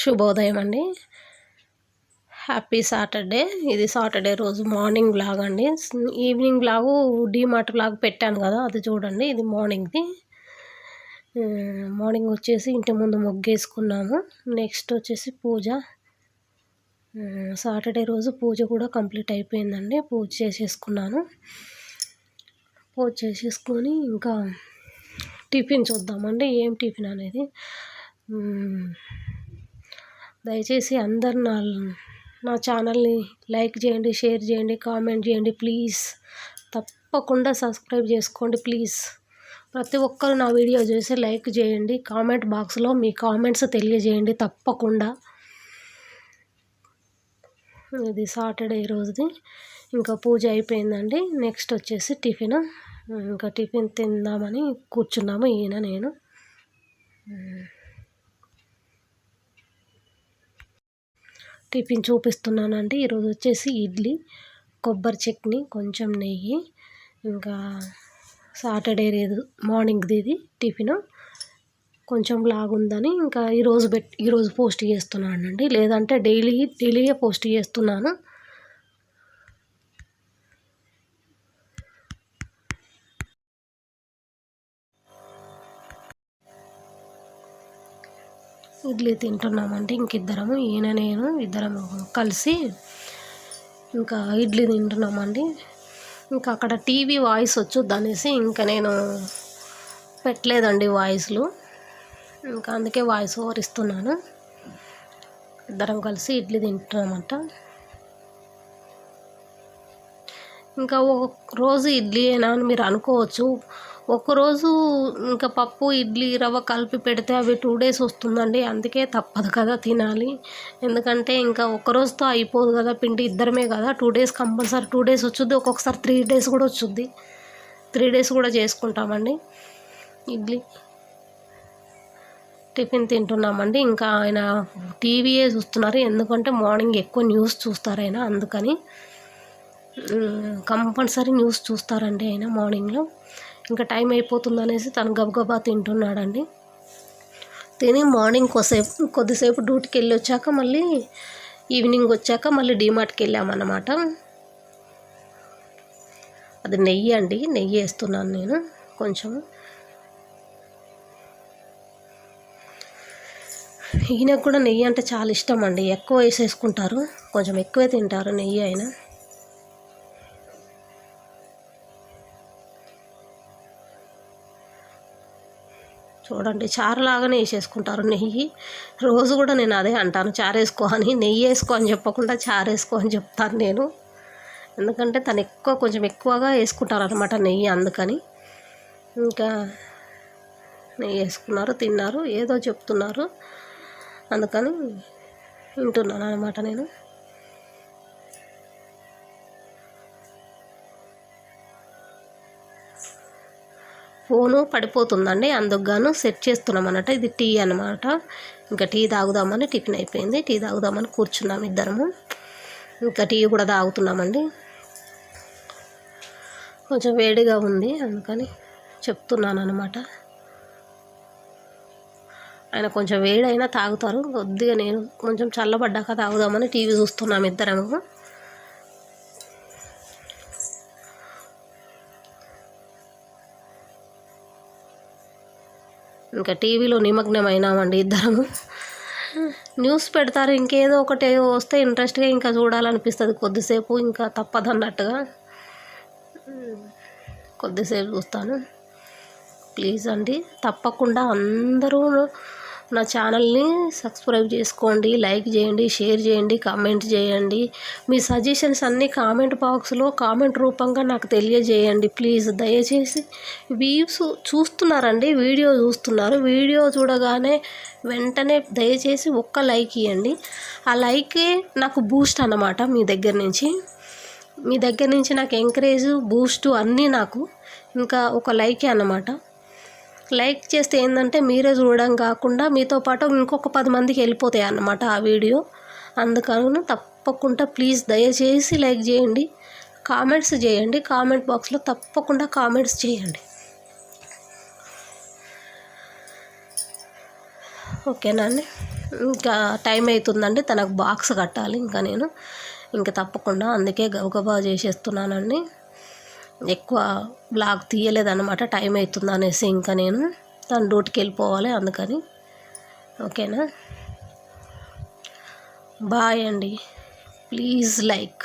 శుభోదయం అండి. Happy Saturday ఇది సాటర్డే రోజు మార్నింగ్ బ్లాగ్ అండి. ఈవినింగ్ బ్లాగు డీమార్ట్ బ్లాగ్ పెట్టాను కదా అది చూడండి. ఇది మార్నింగ్ది మార్నింగ్ వచ్చేసి ఇంటి ముందు ముగ్గేసుకున్నాము. నెక్స్ట్ వచ్చేసి పూజ. సాటర్డే రోజు పూజ కూడా కంప్లీట్ అయిపోయిందండి. పూజ చేసేసుకున్నాను. పూజ చేసేసుకొని ఇంకా టిఫిన్ చూద్దామండి. ఏం టిఫిన్ అనేది? దయచేసి అందరు నా నా ఛానల్ని లైక్ చేయండి షేర్ చేయండి కామెంట్ చేయండి ప్లీజ్. తప్పకుండా సబ్స్క్రైబ్ చేసుకోండి ప్లీజ్. ప్రతి ఒక్కరు నా వీడియో చూసి లైక్ చేయండి కామెంట్ బాక్స్లో మీ కామెంట్స్ తెలియజేయండి తప్పకుండా. ఇది సాటర్డే రోజుది ఇంకా పూజ అయిపోయిందండి. నెక్స్ట్ వచ్చేసి టిఫిన్. ఇంకా టిఫిన్ తిందామని కూర్చున్నాము ఈయన నేను. టిఫిన్ చూపిస్తున్నానండి. ఈరోజు వచ్చేసి ఇడ్లీ కొబ్బరి చట్నీ కొంచెం నెయ్యి ఇంకా సాటర్డే లేదు మార్నింగ్ది ఇది టిఫిను. కొంచెం లాగుందని ఇంకా ఈరోజు పెట్ ఈరోజు పోస్ట్ చేస్తున్నానండి. లేదంటే డైలీ డైలీయే పోస్ట్ చేస్తున్నాను. ఇడ్లీ తింటున్నామండి ఇంకిద్దరము ఈయన నేను ఇద్దరము కలిసి ఇంకా ఇడ్లీ తింటున్నామండి. ఇంకా అక్కడ టీవీ వాయిస్ వచ్చొద్దు అనేసి ఇంకా నేను పెట్టలేదండి వాయిస్లు. ఇంకా అందుకే వాయిస్ ఓవర్ ఇస్తున్నాను. ఇద్దరం కలిసి ఇడ్లీ తింటున్నామంట. ఇంకా ఒక రోజు ఇడ్లీ అయినా అని మీరు అనుకోవచ్చు. ఒకరోజు ఇంకా పప్పు ఇడ్లీ రవ్వ కలిపి పెడితే అవి టూ డేస్ వస్తుందండి. అందుకే తప్పదు కదా తినాలి. ఎందుకంటే ఇంకా ఒకరోజుతో అయిపోదు కదా పిండి ఇద్దరమే కదా. Two days compulsory two days వచ్చుద్ది. ఒక్కొక్కసారి త్రీ డేస్ కూడా వచ్చుద్ది. త్రీ డేస్ కూడా చేసుకుంటామండి. ఇడ్లీ. టిఫిన్ తింటున్నామండి. ఇంకా ఆయన టీవీయే చూస్తున్నారు. ఎందుకంటే మార్నింగ్ ఎక్కువ న్యూస్ చూస్తారు ఆయన. అందుకని కంపల్సరీ న్యూస్ చూస్తారండి ఆయన మార్నింగ్లో. ఇంకా టైం అయిపోతుంది అనేసి తను గబగబా తింటున్నాడండి. తిని మార్నింగ్ కొద్దిసేపు కొద్దిసేపు డ్యూటీకి వెళ్ళి వచ్చాక మళ్ళీ ఈవినింగ్ వచ్చాక మళ్ళీ డీమార్ట్కి వెళ్ళామన్నమాట. అది నెయ్యి అండి నెయ్యి వేస్తున్నాను నేను కొంచెం. ఈయనకు కూడా నెయ్యి అంటే చాలా ఇష్టం అండి. ఎక్కువ వేసేసుకుంటారు కొంచెం ఎక్కువే తింటారు నెయ్యి అయినా. చూడండి చారు లాగానే వేసేసుకుంటారు నెయ్యి. రోజు కూడా నేను అదే అంటాను చారు వేసుకో అని నెయ్యి వేసుకో అని చెప్పకుండా చారు వేసుకో అని చెప్తాను నేను. ఎందుకంటే తను ఎక్కువ కొంచెం ఎక్కువగా వేసుకుంటారు అనమాట నెయ్యి అందుకని. ఇంకా నెయ్యి వేసుకున్నారు తిన్నారు ఏదో చెప్తున్నారు. అందుకని వింటున్నాను అనమాట నేను. ఫోను పడిపోతుందండి. అందుకు గాను సెట్ చేస్తున్నాం అన్నట్టు ఇది టీ అనమాట ఇంకా టీ తాగుదామని టిఫిన్ అయిపోయింది. టీ తాగుదామని కూర్చున్నాం ఇద్దరము. ఇంకా టీ కూడా తాగుతున్నామండి. కొంచెం వేడిగా ఉంది. అందుకని చెప్తున్నాను అనమాట ఆయన కొంచెం వేడైనా తాగుతారు. కొద్దిగా నేను కొంచెం చల్లబడ్డాక తాగుదామని టీవీ చూస్తున్నాం ఇద్దరము. ఇంకా టీవీలో నిమగ్నమైనామండి ఇద్దరము న్యూస్ పెడతారు ఇంకేదో ఒకటి వస్తే ఇంట్రెస్ట్గా ఇంకా చూడాలనిపిస్తుంది. కొద్దిసేపు ఇంకా తప్పదన్నట్టుగా. కొద్దిసేపు చూస్తాను. ప్లీజ్ అండి తప్పకుండా అందరూ నా ఛానల్ని సబ్స్క్రైబ్ చేసుకోండి లైక్ చేయండి షేర్ చేయండి కామెంట్ చేయండి. మీ సజెషన్స్ అన్నీ కామెంట్ బాక్స్లో కామెంట్ రూపంగా నాకు తెలియజేయండి ప్లీజ్. దయచేసి వ్యూస్ చూస్తున్నారండి వీడియో చూస్తున్నారు. వీడియో చూడగానే వెంటనే దయచేసి ఒక్క లైక్ ఇవ్వండి ఆ లైకే నాకు బూస్ట్ అన్నమాట మీ దగ్గర నుంచి. మీ దగ్గర నుంచి నాకు ఎంకరేజ్ బూస్ట్ అన్నీ నాకు ఇంకా ఒక లైకే అన్నమాట. లైక్ చేస్తే ఏంటంటే మీరే చూడడం కాకుండా మీతో పాటు ఇంకొక పది మందికి వెళ్ళిపోతాయి అన్నమాట ఆ వీడియో. అందుకని తప్పకుండా ప్లీజ్ దయచేసి లైక్ చేయండి కామెంట్స్ చేయండి కామెంట్ బాక్స్లో తప్పకుండా కామెంట్స్ చేయండి. ఓకేనా అండి? ఇంకా టైం అవుతుందండి తనకు బాక్స్ కట్టాలి ఇంకా నేను. ఇంకా తప్పకుండా అందుకే గబగబా చేసేస్తున్నానండి. ఎక్కువ బ్లాగ్ తీయలేదన్నమాట టైం అవుతుంది అనేసి ఇంకా నేను తను డ్యూటీకి వెళ్ళిపోవాలి అందుకని. ఓకేనా? బాయ్ అండి. Please like.